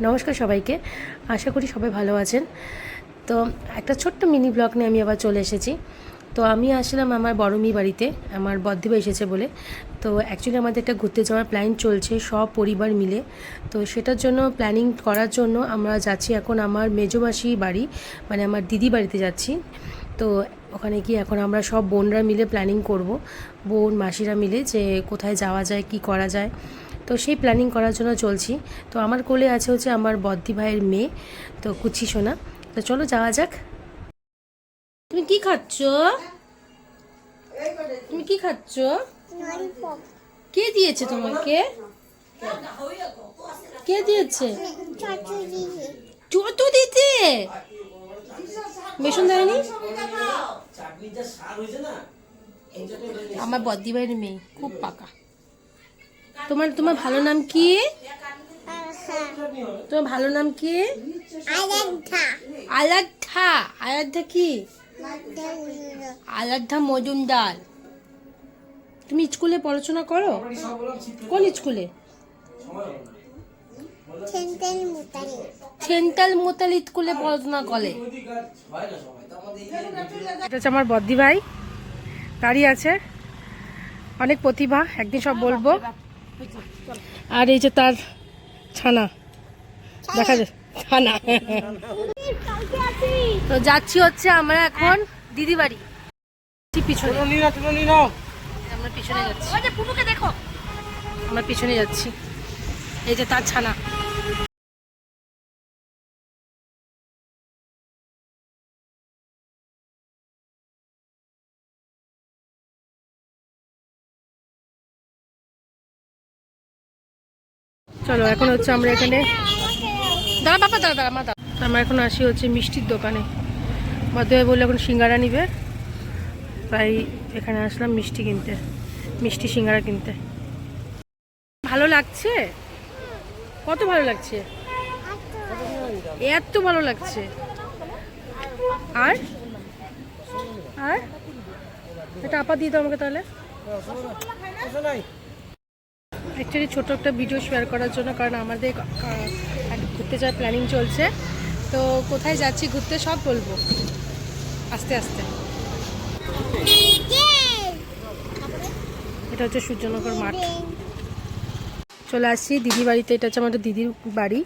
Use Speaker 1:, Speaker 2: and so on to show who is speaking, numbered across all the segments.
Speaker 1: নমস্কার। সবাইকে। আশা করি সবাই ভালো আছেন। তো একটা ছোট্ট মিনি ব্লগ নিয়ে আমি আবার চলে এসেছি। তো আমি আসলাম আমার বড়মি বাড়িতে, আমার বদ্দিবা এসেছে বলে। তো অ্যাকচুয়ালি আমাদের একটা ঘুরতে যাওয়ার প্ল্যান চলছে সব পরিবার মিলে। তো সেটার জন্য প্ল্যানিং করার জন্য আমরা যাচ্ছি এখন আমার মেজোমাসি বাড়ি মানে আমার দিদি বাড়িতে যাচ্ছি। তো ওখানে গিয়ে এখন আমরা সব বোনরা মিলে প্ল্যানিং করব। বোন, মাসিরা মিলে যে কোথায় যাওয়া যায়, কি করা যায়। তো সেই প্ল্যানিং করার জন্য চলছি। তো আমার কোলে আছে হচ্ছে আমার বদ্দি ভাইয়ের মেয়ে, তো কুচি সোনা। তো চলো যাওয়া যাক। তুমি কি খাচ্ছ? তুমি কি খাচ্ছ? কে দিয়েছে তোমাকে? কে দিয়েছে? চতু দিতে। বেসন দেয়নি? আমার বদ্দি ভাইয়ের মেয়ে, খুব পাকা। তোমার তোমার ভালো নাম কি? তোমার ভালো নাম কি? আলাদ্ধা আলাদ্ধা কি? আলাদ্ধা মজুমদার। তুমি স্কুলে পড়াশোনা করো? কোন স্কুলে? সেন্ট্রাল মোতাল স্কুলে পড়াশোনা করে। এটা হচ্ছে আমার বদ্দি ভাই। দাঁড়িয়ে আছে। অনেক প্রতিভা একদিন সব বলব। আর এই যে তার ছানা। দেখা যায় ছানা। তো যাচ্ছি হচ্ছে আমরা এখন দিদি বাড়ি। পিছনে। আমরা পিছনে যাচ্ছি। আমরা পিছনে যাচ্ছি। এই যে তার ছানা। চলো, এখন হচ্ছে আমরা এখানে দাঁড়া বাবা, দাঁড়া দাঁড়া, মা, দাঁড়া। আমরা এখন আসি হচ্ছে মিষ্টির দোকানে। মধ্যে বললে এখন সিঙ্গারা নিবে। তাই এখানে আসলাম মিষ্টি কিনতে, মিষ্টি সিঙ্গারা কিনতে। ভালো লাগছে? কত ভালো লাগছে? এত ভালো লাগছে। আর? আর? এটা আপা দিয়ে দাও আমাকে তাহলে। অ্যাকচুয়ালি ছোট একটা ভিডিও শেয়ার করার জন্য, কারণ আমাদের ঘুরতে যাওয়ার প্ল্যানিং চলছে। তো কোথায় যাচ্ছি, ঘুরতে সব বলব। আস্তে আস্তে। এটা হচ্ছে সূর্যনগর মাঠ। চলে আসছি দিদি বাড়িতে, এটা হচ্ছে আমাদের দিদির বাড়ি।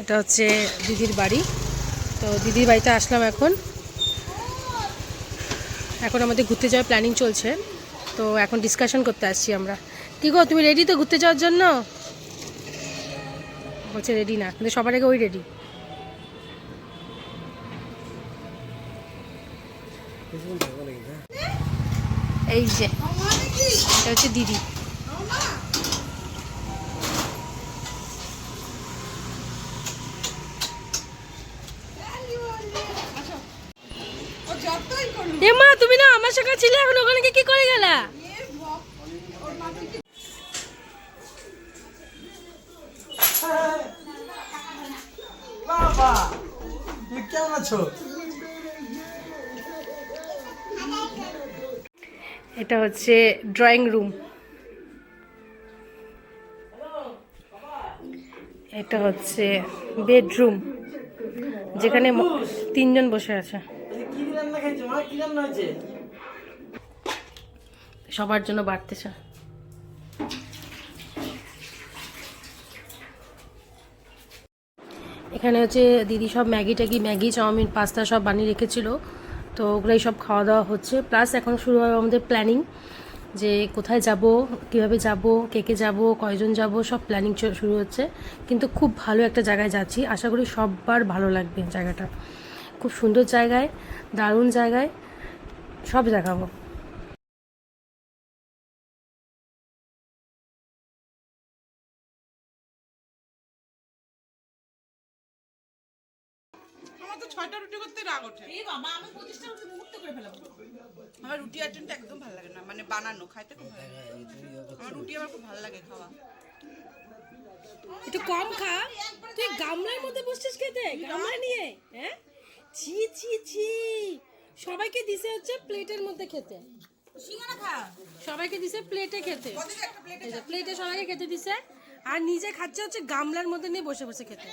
Speaker 1: এটা হচ্ছে দিদির বাড়ি। তো দিদির বাড়িতে আসলাম এখন। এখন আমাদের ঘুরতে যাওয়ার প্ল্যানিং চলছে। তো এখন ডিসকাশন করতে আসছি আমরা। কি গো তুমি রেডি তো ঘুরতে যাওয়ার জন্য? বলছে রেডি না কিন্তু সবার আগে ওই রেডি এই যে এটা হচ্ছে দিদি। এ মা তুমি না আমার সঙ্গে ছিলে এখন ওখানে কি করে এটা হচ্ছে ড্রয়িং রুম। এটা হচ্ছে বেডরুম যেখানে তিনজন বসে আছে। সবার জন্য বাড়তেছে। এখানে হচ্ছে দিদি সব ম্যাগি ট্যাগি, ম্যাগি, চাউমিন, পাস্তা সব বানিয়ে রেখেছিল। তো ওগুলোই সব খাওয়া দাওয়া হচ্ছে। প্লাস এখন শুরু হবে আমাদের প্ল্যানিং যে কোথায় যাব, কীভাবে যাব, কে কে যাব, কয়জন যাব, সব প্ল্যানিং শুরু হচ্ছে। কিন্তু খুব ভালো একটা জায়গায় যাচ্ছি। আশা করি সববার ভালো লাগবে জায়গাটা। খুব সুন্দর জায়গায়, দারুণ জায়গায় সব দেখাবো
Speaker 2: তো ছয়টা রুটি করতে রাগ ওঠে। আমার রুটি আইটেমটা একদম ভালো লাগে না মানে বানানো খাইতে খুব ভালো লাগে। আমার রুটি আমার খুব ভালো লাগে খাওয়া।
Speaker 1: একটু কম খা। তুই গামলার মধ্যে বসছিস খেতে গামলা নিয়ে হ্যাঁ? ছি ছি ছি। সবাইকে দিছে হচ্ছে প্লেটের মধ্যে খেতে। সবাইকে দিছে প্লেটে খেতে। প্লেটে সবাইকে খেতে দিছে। আর নিজে খাচ্ছে হচ্ছে গামলার মধ্যে নিয়ে বসে বসে খেতে।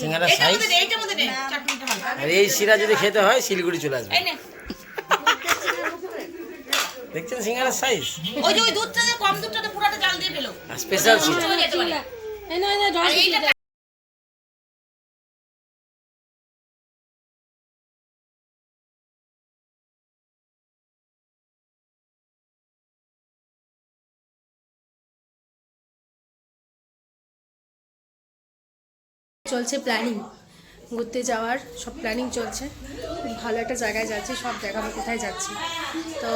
Speaker 3: সিঙ্গারা সাইজ আর এই শিরা যদি খেতে হয় শিলিগুড়ি চলে আসবে। দেখছেন সিঙ্গারার সাইজ
Speaker 4: ওই যে ওই দুধটা কম দুধটাতে পুরাটা জাল দিয়ে ফেলো।
Speaker 3: স্পেশাল শিরা।
Speaker 1: চলছে প্ল্যানিং ঘুরতে যাওয়ার সব প্ল্যানিং চলছে। খুব ভালো একটা জায়গায় যাচ্ছি সব দেখাবো কোথায় যাচ্ছি। তো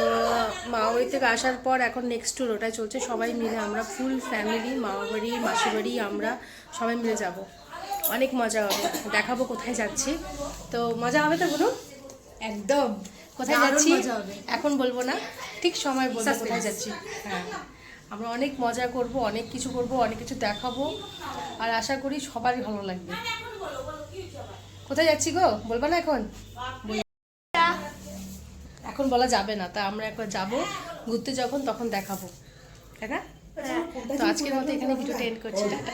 Speaker 1: মামা বাড়ি থেকে আসার পর এখন নেক্সট ট্যুর ওটাই চলছে। সবাই মিলে আমরা ফুল ফ্যামিলি মামা বাড়ি মাসি বাড়ি আমরা সবাই মিলে যাব। অনেক মজা হবে। দেখাবো কোথায় যাচ্ছি। তো মজা হবে তো কোনো একদম। কোথায় যাচ্ছি? এখন বলব না। ঠিক সময় বলব কোথায় যাচ্ছি। হ্যাঁ। আমরা অনেক মজা করব অনেক কিছু করব অনেক কিছু দেখাবো আর আশা করি সবারই ভালো লাগবে। কোথায় যাচ্ছি গো? বলবা না এখন? এখন বলা যাবে না তা আমরা একবার যাব ঘুরতে যখন তখন দেখাবো। তাই না? তো আজকের মতো এখানে ভিডিওটা এন্ড করছি টাটা।